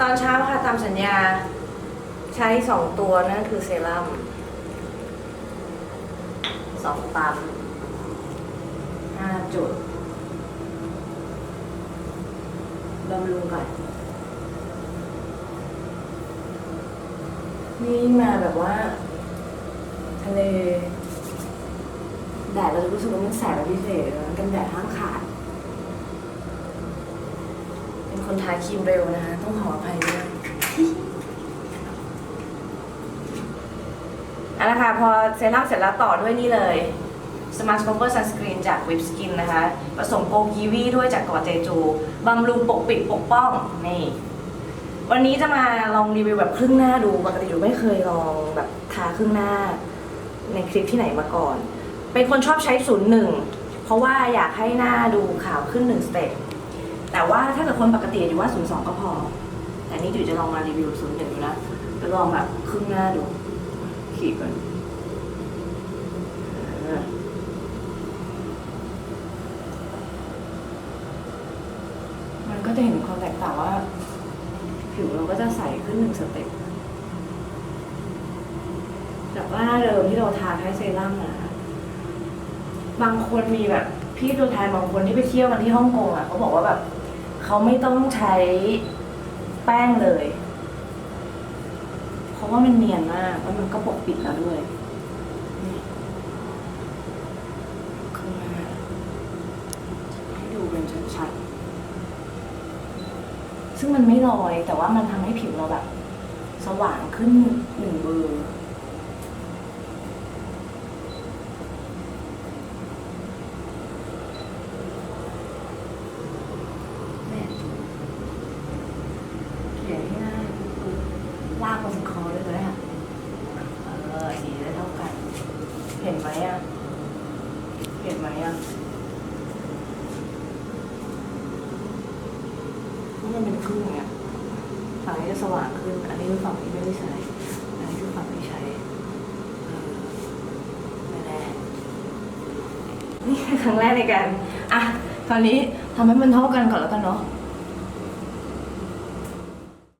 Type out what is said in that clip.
ตอนเช้าค่ะตามสัญญา ใช้สองตัวนั่นคือเซรั่มสองปั๊มห้าจุดบำรุงก่อนนี่มาแบบว่าทะเลแดดเราจะรู้สึกว่ามันแสบพิเศษกันแดดห้ามขาด เป็น คนทาครีมเร็วนะคะ ต้องขออภัยด้วยเอาละคะพอเซรั่มเสร็จแล้วต่อด้วยนี่เลย Smart Cover Sunscreen จาก Whip Skin นะคะ ผสมโกกีวีด้วยจากกอเจจูบำรุงปกปิดปกป้อง นี่ วันนี้จะมาลองรีวิวแบบครึ่งหน้าดู ปกติดูไม่เคยลองแบบทาครึ่งหน้า ในคลิปที่ไหนมาก่อน เป็นคนชอบใช้ศูนย์หนึ่งเพราะว่าอยากให้หน้าดูขาวขึ้นหนึ่งสเต็ป แต่ว่าถ้าเกิดคนปกติอยู่ว่าศูนย์สองก็พอ แต่นี่อยู่จะลองมารีวิวศูนย์หนึ่งดูนะจะลองแบบครึ่งหน้าดู ขีดก่อนมันก็จะเห็นความแตกต่างว่า ผิวเราก็จะใสขึ้นหนึ่งสเต็ปจากว่าหน้าเดิมที่เราทาแค่เซรั่มนะบางคนมีแบบพี่ตัวแทนบางคนที่ไปเที่ยวกันที่ฮ่องกงอะเขาบอกว่าแบบ เขาไม่ต้องใช้แป้งเลย เพราะว่ามันเนียนมากแล้วมันก็ปกปิดแล้วด้วยนี่ข้น้าให้ดูเป็นชัดๆซึ่งมันไม่ลอยแต่ว่ามันทำให้ผิวเราแบบ สว่างขึ้นหนึ่งเบอร์แม่เขียนให้ง่ายคือลากมาถึงคอเลยก็ได้ค่ะเออสีจะเท่ากัน เห็นไหมอะ เห็นไหมอะนี่มันเป็นครึ่งเนี่ยฝั่งนี้จะสว่างขึ้น อันนี้คือฝั่งที่ไม่ได้ใช้ อันนี้คือฝั่งที่ใช้ไม่แน่นี่คือครั้งแรกในการ อะ ตอนนี้ทำให้มันเท่ากันก่อนแล้วกันเนาะ